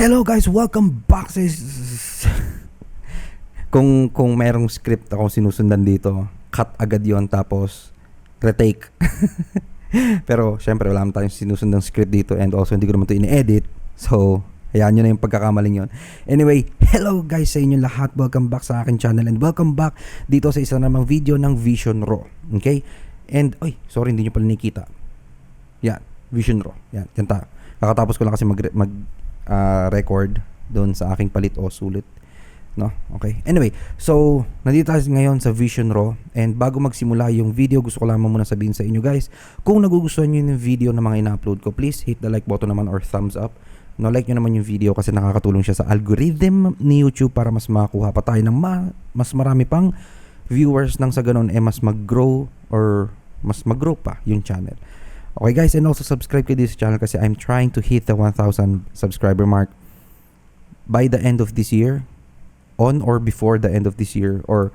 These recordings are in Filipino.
Hello guys, welcome back sa kung kung merong script ako sinusundan dito, cut agad 'yon tapos retake. Pero syempre wala naman tayong sinusundang script dito and also hindi ko naman 'to ini-edit. So, hayaan nyo na yung pagkakamaling yon. Anyway, hello guys sa inyo lahat. Welcome back sa akin channel and welcome back dito sa isa namang video ng Vision Raw. Okay? And, oy, sorry, hindi nyo pala nakikita. Yan, Vision Raw. Yan, yan tayo. Kakatapos ko lang kasi mag, mag uh, record doon sa aking palit o sulit. No? Okay. Anyway, so nandito tayo ngayon sa Vision Raw and bago magsimula yung video, gusto ko lamang muna sabihin sa inyo guys, kung nagugustuhan niyo yung video na mga ina-upload ko, please hit the like button naman or thumbs up. No, like nyo naman yung video kasi nakakatulong siya sa algorithm ni YouTube para mas makakuha pa tayo ng ma- mas marami pang viewers nang sa ganun eh mas mag-grow or mas mag-grow pa yung channel. Okay guys, and also subscribe kayo this channel kasi I'm trying to hit the 1,000 subscriber mark by the end of this year, on or before the end of this year, or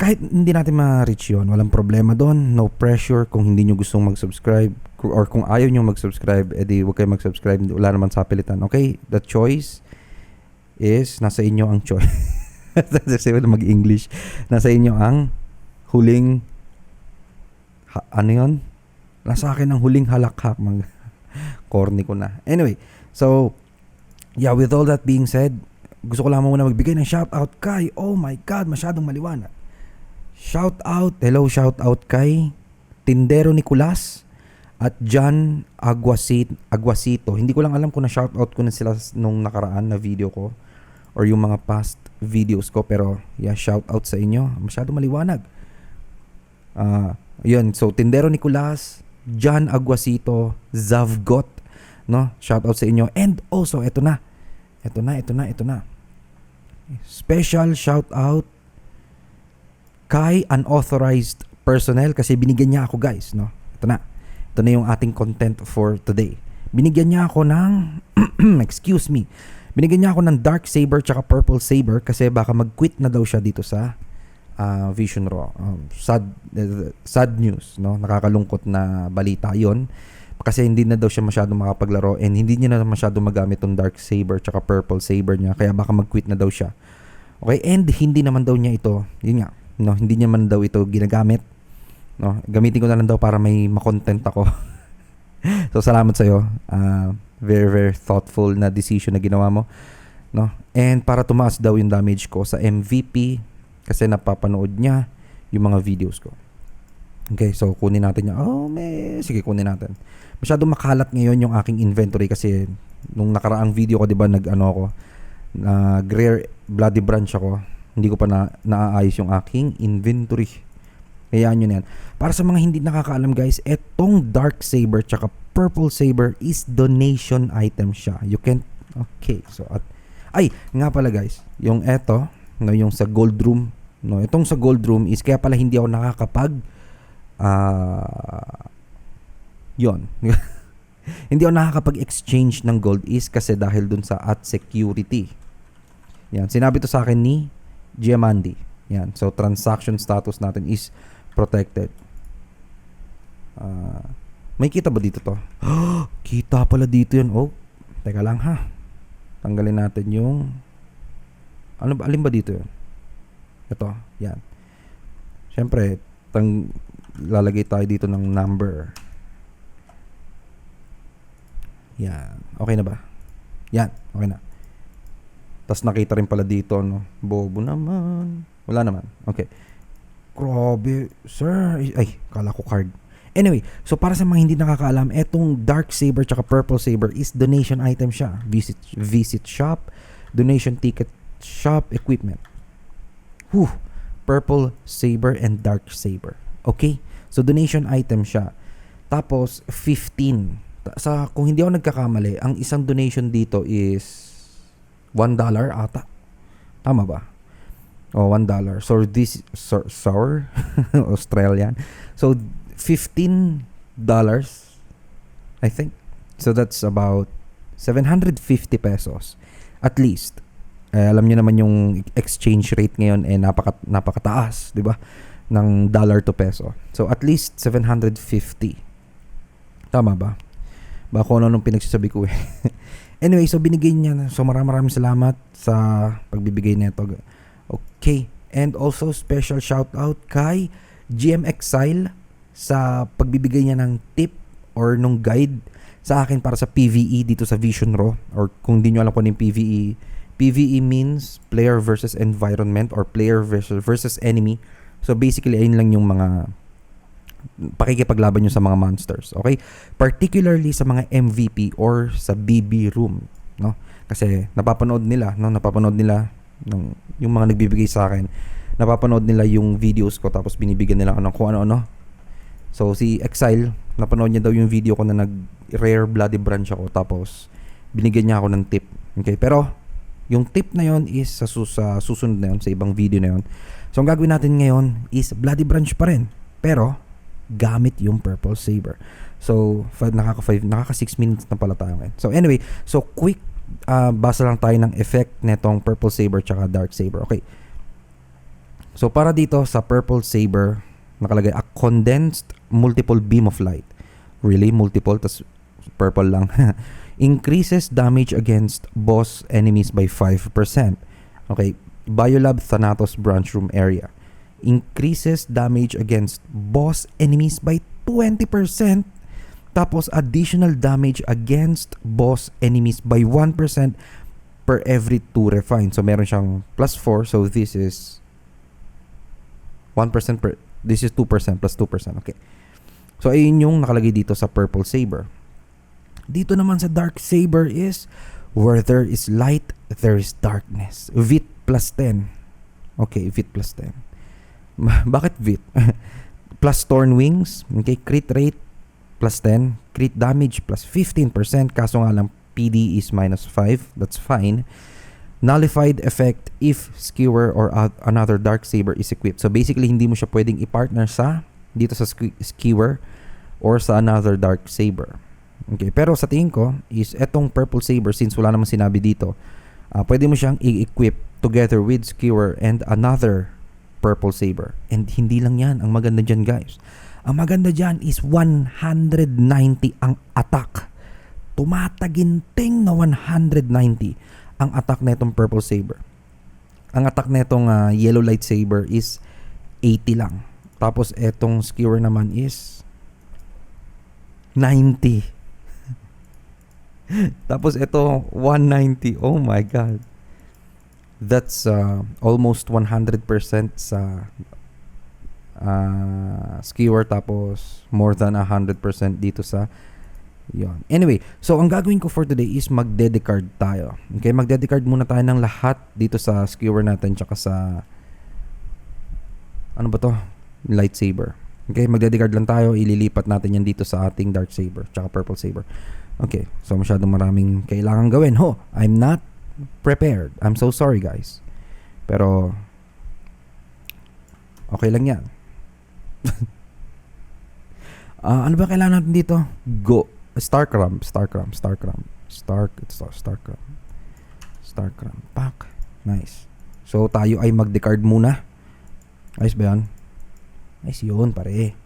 kahit hindi natin ma-reach yun, walang problema doon, no pressure kung hindi nyo gustong mag-subscribe or kung ayaw nyo mag-subscribe, edi huwag kayo mag-subscribe, wala naman sa pilitan. Okay? The choice is nasa inyo ang choice. Kasi mag-English. Nasa inyo ang huling ha, ano yon nasa akin ang huling halakhak. Mag corny ko na. Anyway, so, yeah, with all that being said, gusto ko lamang muna magbigay ng shout out kay, oh my God, masyadong maliwanag. Shout out, hello, shout out kay Tindero Nicolas at John Aguasit, Aguasito. Hindi ko lang alam kung na-shout out ko na sila nung nakaraan na video ko or yung mga past videos ko pero yeah, shout out sa inyo. Masyado maliwanag. Uh, yun, so Tindero Nicolas, John Aguasito, Zavgot, no? Shout out sa inyo. And also, ito na. Ito na, ito na, ito na. Special shout out kay unauthorized personnel kasi binigyan niya ako guys, no? Ito na. Ito na yung ating content for today. Binigyan niya ako ng excuse me. Binigyan niya ako ng dark saber tsaka purple saber kasi baka mag-quit na daw siya dito sa uh, Vision Raw. Um, sad uh, sad news, no? Nakakalungkot na balita 'yon. Kasi hindi na daw siya masyado makapaglaro and hindi niya na masyado magamit tong dark saber tsaka purple saber niya kaya baka mag-quit na daw siya. Okay, and hindi naman daw niya ito, yun nga, no, hindi niya man daw ito ginagamit. No, gamitin ko na lang daw para may makontent ako. so salamat sa iyo. Uh, very very thoughtful na decision na ginawa mo, no? And para tumaas daw yung damage ko sa MVP kasi napapanood niya yung mga videos ko. Okay, so kunin natin niya. Oh, may sige kunin natin. Masyado makalat ngayon yung aking inventory kasi nung nakaraang video ko 'di ba nag-ano ako nag uh, rare bloody branch ako. Hindi ko pa na naaayos yung aking inventory. Kaya nyo na yan. Para sa mga hindi nakakaalam guys, etong dark saber tsaka purple saber is donation item siya. You can Okay, so at ay, nga pala guys, yung eto, no, yung sa gold room, no, itong sa gold room is kaya pala hindi ako nakakapag uh, yon hindi ako nakakapag-exchange ng gold is kasi dahil dun sa at security. Yan, sinabi to sa akin ni Giamandi. Yan, so transaction status natin is protected. Uh, may kita ba dito to? kita pala dito yun. Oh, teka lang ha. Tanggalin natin yung ano ba, alin ba dito yun? Ito, yan. Siyempre, tang, lalagay tayo dito ng number. Yan. Okay na ba? Yan. Okay na. Tapos nakita rin pala dito, no? Bobo naman. Wala naman. Okay. Grabe, sir. Ay, kala ko card. Anyway, so para sa mga hindi nakakaalam, etong dark saber tsaka purple saber is donation item siya. Visit visit shop, donation ticket shop, equipment. Whew. Purple saber and dark saber. Okay? So donation item siya. Tapos 15 sa kung hindi ako nagkakamali, ang isang donation dito is 1 dollar ata. Tama ba? Oh, 1 dollar. So this so, sour Australian. So 15 dollars I think. So that's about 750 pesos at least. Eh, alam niyo naman yung exchange rate ngayon eh napaka napakataas, 'di ba? Ng dollar to peso. So at least 750. Tama ba? Ba kung ano nung pinagsasabi ko eh. Anyway, so binigay niya na. So maraming maraming salamat sa pagbibigay nito. Okay. And also special shout out kay GM Exile sa pagbibigay niya ng tip or nung guide sa akin para sa PVE dito sa Vision Raw or kung di nyo alam kung ano yung PVE PVE means player versus environment or player versus versus enemy. So basically ayun lang yung mga pakikipaglaban nyo sa mga monsters okay? Particularly sa mga MVP or sa BB room no? Kasi napapanood nila no? Napapanood nila ng yung mga nagbibigay sa akin. Napapanood nila yung videos ko tapos binibigyan nila ako ng kung ano-ano. So si Exile, napanood niya daw yung video ko na nag rare bloody branch ako tapos binigyan niya ako ng tip. Okay, pero yung tip na yon is sa, sus- sa susunod na yon sa ibang video na yon. So ang gagawin natin ngayon is bloody branch pa rin. Pero gamit yung purple saber. So nakaka 5 nakaka 6 minutes na pala tayo ngayon. So anyway, so quick uh, basa lang tayo ng effect netong purple saber tsaka dark saber. Okay. So para dito sa purple saber, nakalagay a condensed multiple beam of light. Really? Multiple? Tas purple lang. Increases damage against boss enemies by 5%. Okay. Biolab Thanatos Branch Room Area. Increases damage against boss enemies by 20%. Tapos additional damage against boss enemies by 1% per every 2 refine. So meron siyang plus 4. So this is 1% per This is 2% plus 2%. Okay. So, ayun yung nakalagay dito sa Purple Saber. Dito naman sa Dark Saber is where there is light, there is darkness. Vit plus 10. Okay, Vit plus 10. Bakit Vit? plus Torn Wings. Okay, crit rate plus 10. Crit damage plus 15%. Kaso nga lang PD is minus 5. That's fine nullified effect if skewer or another dark saber is equipped. So basically hindi mo siya pwedeng i-partner sa dito sa skewer or sa another dark saber. Okay, pero sa tingin ko is etong purple saber since wala namang sinabi dito, uh, pwede mo siyang i-equip together with skewer and another purple saber. And hindi lang 'yan, ang maganda diyan, guys. Ang maganda diyan is 190 ang attack. Tumataginting na 190 ang attack na itong purple saber. Ang attack na itong uh, yellow lightsaber is 80 lang. Tapos etong skewer naman is 90. Tapos ito 190. Oh my god. That's uh, almost 100% sa uh, skewer tapos more than 100% dito sa yon. Anyway, so ang gagawin ko for today is magdedecard tayo. Okay, magdedecard muna tayo ng lahat dito sa skewer natin tsaka sa ano ba to? Lightsaber. Okay, magdedecard lang tayo. Ililipat natin yan dito sa ating dark saber tsaka purple saber. Okay, so masyadong maraming kailangan gawin. Ho, I'm not prepared. I'm so sorry guys. Pero okay lang yan. uh, ano ba kailangan natin dito? Go. Starcram, Starcram, Starcram, Stark, Star, Starcram, Starcram, pack. Nice. So, tayo ay mag-decard muna. Ayos ba yan? Nice yun, pare.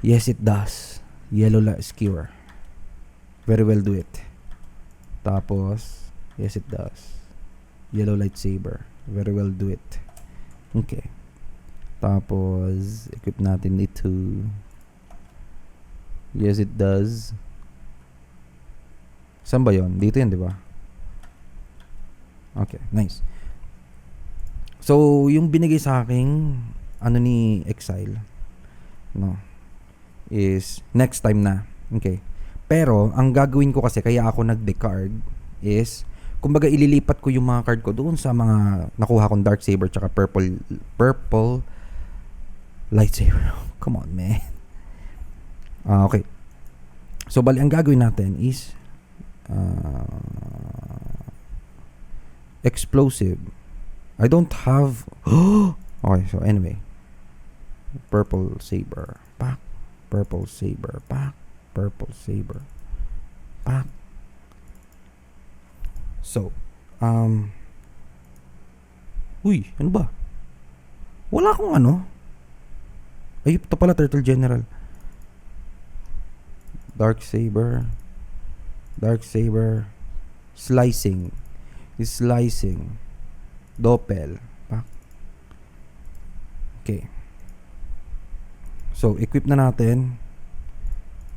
Yes, it does. Yellow light skewer. Very well do it. Tapos, yes, it does. Yellow lightsaber. Very well do it. Okay. Tapos, equip natin ito. Yes, it does. Saan ba yun? Dito yun, di ba? Okay, nice. So, yung binigay sa akin, ano ni Exile, no, is next time na. Okay. Pero, ang gagawin ko kasi, kaya ako nag-decard, is, kumbaga ililipat ko yung mga card ko doon sa mga nakuha kong dark saber tsaka purple purple lightsaber. Come on, man. Uh, okay. So, bali, ang gagawin natin is uh, explosive. I don't have... okay, so anyway. Purple saber. Pack. Purple saber. Pack. Purple saber. Pack. So, um... Uy, ano ba? Wala akong ano. Ay, ito pala, Turtle General. Dark Saber, Dark Saber. Slicing. Slicing. Doppel. Pak. Okay. So, equip na natin.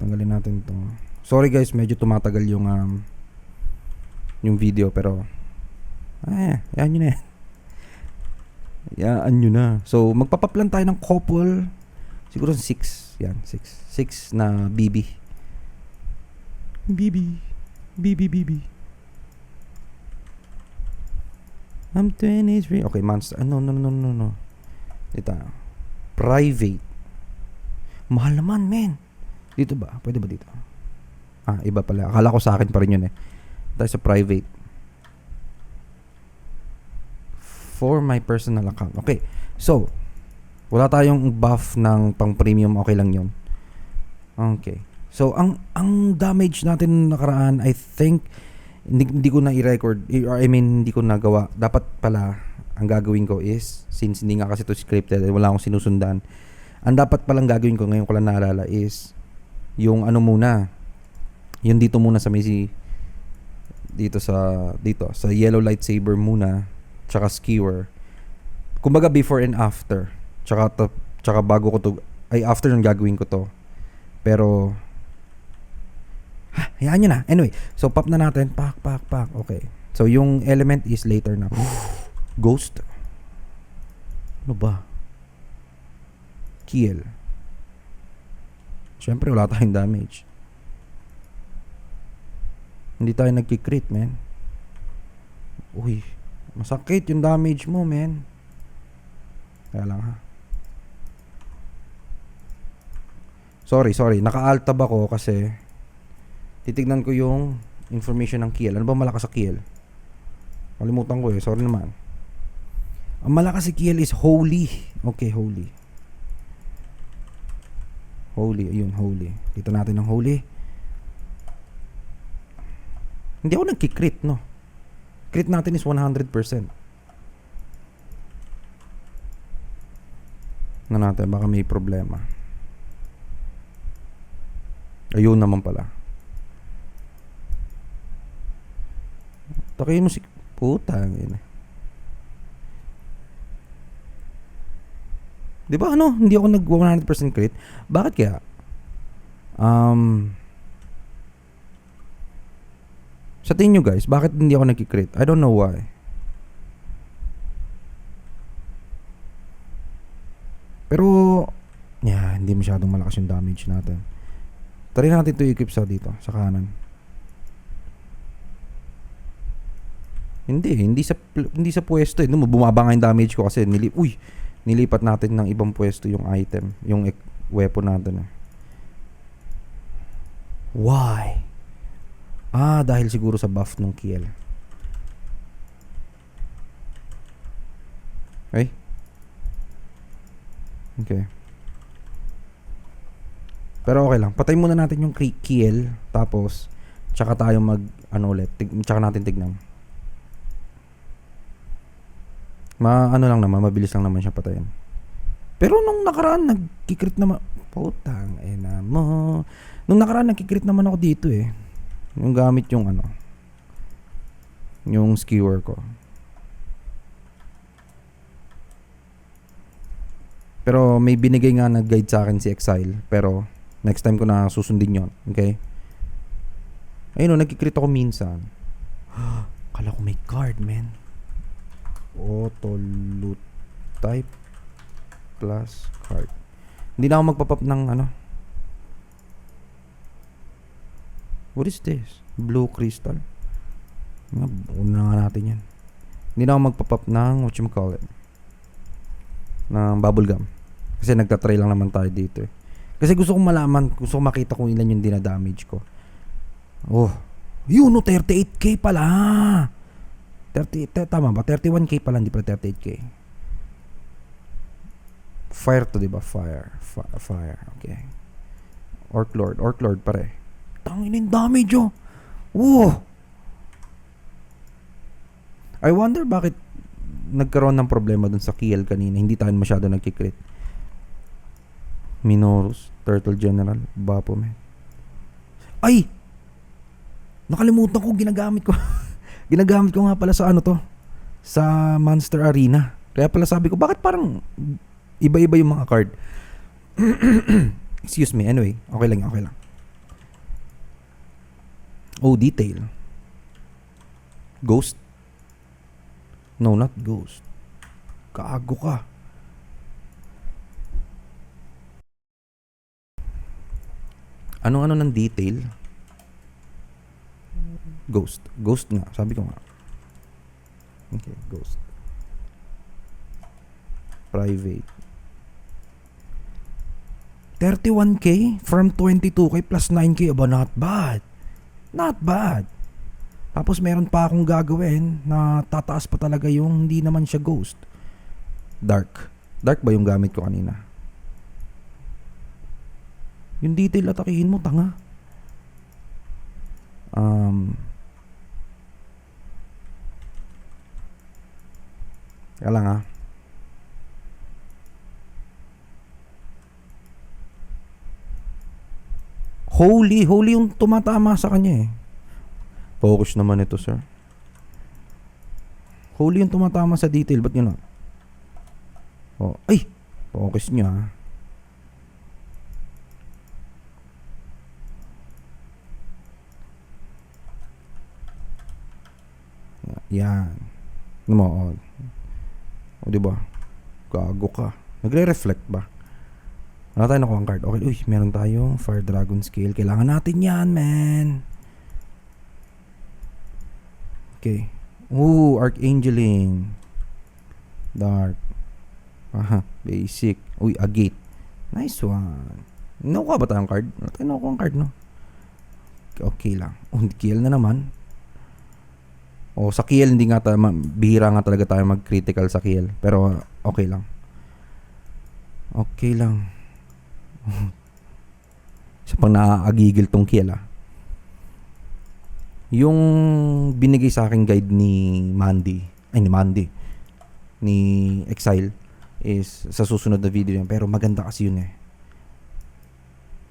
Tanggalin natin to. Sorry guys, medyo tumatagal yung um, yung video pero ay, yan yun na yan. Nyo na. So, magpapaplan tayo ng couple. Siguro 6. Yan, 6. 6 na BB. BB. BB, BB. I'm 23. Okay, monster. Ah, no, no, no, no, no. Dito. Private. Mahal naman, men. Dito ba? Pwede ba dito? Ah, iba pala. Akala ko sa akin pa rin yun eh. Tayo sa private. For my personal account. Okay. So, wala tayong buff ng pang premium. Okay lang yun. Okay. So, ang ang damage natin nakaraan, I think, hindi, hindi ko na i-record, or I mean, hindi ko nagawa. Dapat pala, ang gagawin ko is, since hindi nga kasi to scripted, eh, wala akong sinusundan, ang dapat palang gagawin ko, ngayon ko lang naalala, is, yung ano muna, yung dito muna sa si, dito sa, dito, sa yellow lightsaber muna, tsaka skewer. Kumbaga before and after. Tsaka, to, tsaka bago ko to, ay after nung gagawin ko to. Pero, ha, hayaan nyo na. Anyway, so pop na natin. Pak, pak, pak. Okay. So yung element is later na. Ghost. Ano ba? Kill. Siyempre, wala tayong damage. Hindi tayo nagkikrit, man. Uy, masakit yung damage mo, man. Kaya lang, ha. Sorry, sorry. Naka-altab ako kasi titignan ko yung information ng Kiel. Ano ba malakas sa Kiel? Kalimutan ko eh. Sorry naman. Ang malakas sa Kiel is holy. Okay, holy. Holy. Ayun, holy. Kita natin ang holy. Hindi ako nagkikrit, no? Crit natin is 100%. Na natin, baka may problema. Ayun naman pala. Takihin mo si... Puta. Yun. Di ba ano? Hindi ako nag 100% crit. Bakit kaya? Um... Sa tingin nyo guys, bakit hindi ako nagkikrit? I don't know why. Pero, yeah, hindi masyadong malakas yung damage natin. Try natin to equip sa dito, sa kanan. Hindi, hindi sa hindi sa pwesto eh. Bumaba nga yung damage ko kasi nili uy, nilipat natin ng ibang pwesto yung item, yung ek- weapon natin eh. Why? Ah, dahil siguro sa buff ng Kiel. Okay? Okay. Pero okay lang. Patay muna natin yung ki- Kiel. Tapos, tsaka tayo mag, ano ulit. Tsaka natin tignan. Ma, ano lang naman. Mabilis lang naman siya patayin. Pero nung nakaraan, nagkikrit naman. Putang, ina mo. Nung nakaraan, nagkikrit naman ako dito eh. Yung gamit yung ano. Yung skewer ko. Pero may binigay nga na guide sa akin si Exile. Pero next time ko na susundin yon Okay? Ayun o, nagkikrit ako minsan. Kala ko may card, man. Auto loot type plus card. Hindi na ako magpapap ng ano. What is this? Blue crystal? Una nga natin yan. Hindi na ako magpapap ng what you call it. Ng bubble gum. Kasi nagtatry lang naman tayo dito eh. Kasi gusto kong malaman, gusto kong makita kung ilan yung dinadamage ko. Oh, yun no, 38k pala. 30, te- tama ba? 31k pala, hindi pala 38k. Fire to, di ba? Fire. Fi- fire. Okay. Orc Lord. Orc Lord pare. Tangin yung damage oh. Wow. I wonder bakit nagkaroon ng problema dun sa Kiel kanina. Hindi tayo masyado nagkikrit. Minorus, Turtle General, Baphomet. Ay! Nakalimutan ko, ginagamit ko. ginagamit ko nga pala sa ano to, sa Monster Arena. Kaya pala sabi ko, bakit parang iba-iba yung mga card? Excuse me, anyway, okay lang, okay lang. Oh, detail. Ghost? No, not ghost. Kaago ka. Anong-ano ng detail? Ghost. Ghost nga. Sabi ko nga. Okay, ghost. Private. 31k from 22k plus 9k. Aba, not bad. Not bad. Tapos meron pa akong gagawin na tataas pa talaga yung hindi naman siya ghost. Dark. Dark ba yung gamit ko kanina? Yung detail atakihin mo, tanga. Um, Kaya lang ah. Holy, holy yung tumatama sa kanya eh. Focus naman ito, sir. Holy yung tumatama sa detail. Ba't yun ah? Oh, ay! Focus niya ah. Yan. Ano mo, oh. O, di ba? Gago ka. Nagre-reflect ba? Wala tayo nakuha ang card. Okay, uy, meron tayong Fire Dragon Scale. Kailangan natin yan, man. Okay. Ooh, Archangeling. Dark. Aha, basic. Uy, Agate. Nice one. Nakuha ba tayong card? Wala tayo nakuha ang card, no? Okay lang. Oh, kill na naman. O sa kill hindi nga tayo bihira nga talaga tayo mag-critical sa kill. Pero okay lang. Okay lang. Isa pang naaagigil tong kill ah. Yung binigay sa akin guide ni Mandy, ay ni Mandy, ni Exile is sa susunod na video yan. Pero maganda kasi yun eh.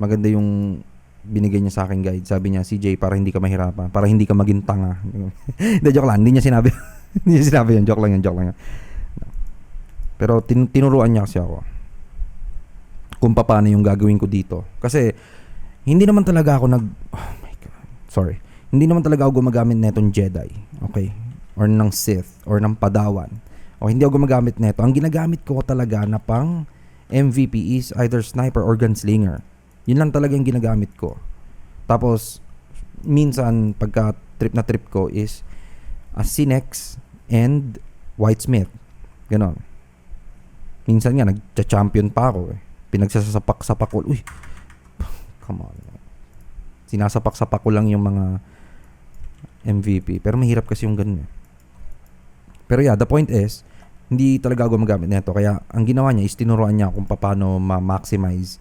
Maganda yung binigay niya sa akin guide. Sabi niya, CJ, para hindi ka mahirapan. Para hindi ka maging tanga. Hindi, joke lang. Hindi niya sinabi. hindi niya sinabi yun. Joke lang yun. Joke lang yun. Pero tin- tinuruan niya kasi ako kung paano yung gagawin ko dito. Kasi, hindi naman talaga ako nag... Oh my God. Sorry. Hindi naman talaga ako gumagamit netong Jedi. Okay? Or ng Sith. Or ng Padawan. O hindi ako gumagamit neto. Ang ginagamit ko talaga na pang MVP is either sniper or gunslinger. Yun lang talaga yung ginagamit ko. Tapos, minsan, pagka trip na trip ko is a Sinex and Whitesmith. Ganon. Minsan nga, nagcha-champion pa ako eh. Pinagsasapak-sapak ko. Uy, come on. Sinasapak-sapak ko lang yung mga MVP. Pero mahirap kasi yung ganun eh. Pero yeah, the point is, hindi talaga ako gumagamit nito. Kaya ang ginawa niya is tinuruan niya kung paano ma-maximize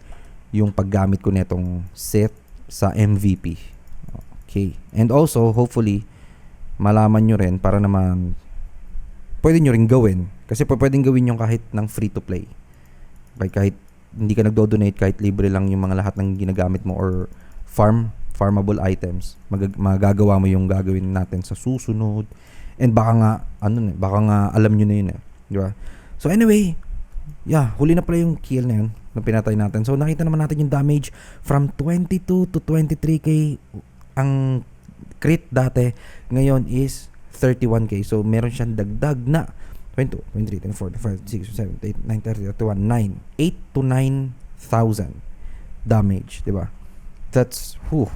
yung paggamit ko netong set sa MVP. Okay. And also, hopefully, malaman nyo rin para naman pwede nyo rin gawin. Kasi pwedeng gawin yung kahit ng free to play. Okay, kahit hindi ka nagdo-donate, kahit libre lang yung mga lahat ng ginagamit mo or farm, farmable items. Mag- magagawa mo yung gagawin natin sa susunod. And baka nga, ano na, baka nga alam nyo na yun eh. Di ba? So anyway, yeah, huli na pala yung kill na yun na pinatay natin. So nakita naman natin yung damage from 22 to 23k ang crit dati ngayon is 31k. So meron siyang dagdag na 22, 23, 24, 25, 26, 27, 8, 9, 30, 31, 9. 8 to 9,000 damage, di ba? That's, whew,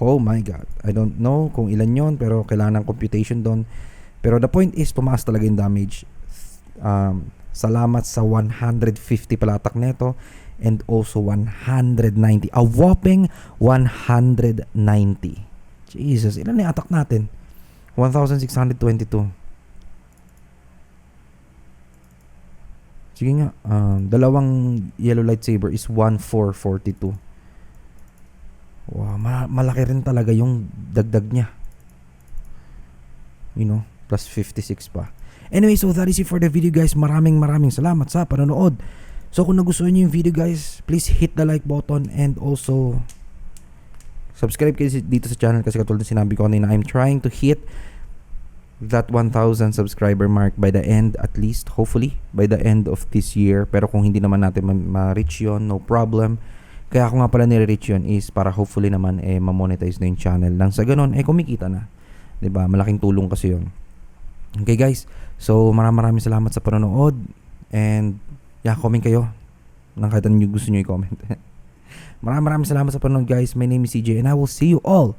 oh my God. I don't know kung ilan yon pero kailangan ng computation doon. Pero the point is, tumaas talaga yung damage. Um, salamat sa 150 palatak neto and also 190. A whopping 190. Jesus, ilan na yung attack natin? 1,622. Sige nga, um, dalawang yellow lightsaber is 1,442. Wow, ma- malaki rin talaga yung dagdag niya. You know, plus 56 pa. Anyway, so that is it for the video guys. Maraming maraming salamat sa panonood. So kung nagustuhan niyo yung video guys, please hit the like button and also Subscribe kayo dito sa channel kasi katulad ng sinabi ko kanina, I'm trying to hit that 1,000 subscriber mark by the end at least, hopefully, by the end of this year. Pero kung hindi naman natin ma- ma-reach yun, no problem. Kaya ako nga pala nire-reach yun is para hopefully naman eh ma-monetize na yung channel. Nang sa ganun, eh kumikita na. ba Malaking tulong kasi yun. Okay guys, so maraming maraming salamat sa panonood. And yeah, comment kayo. Nang kahit ano yung gusto nyo i-comment. maraming maraming salamat sa panonood guys. My name is CJ and I will see you all.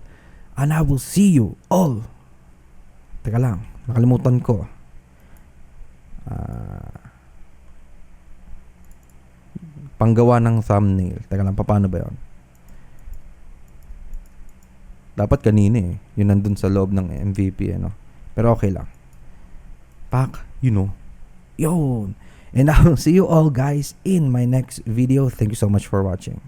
And I will see you all. Teka lang, nakalimutan ko. Ah panggawa ng thumbnail. Teka lang, paano ba yon? Dapat kanina eh. Yun nandun sa loob ng MVP, ano. Pero okay lang. Pak, you know. Yun. And I will see you all guys in my next video. Thank you so much for watching.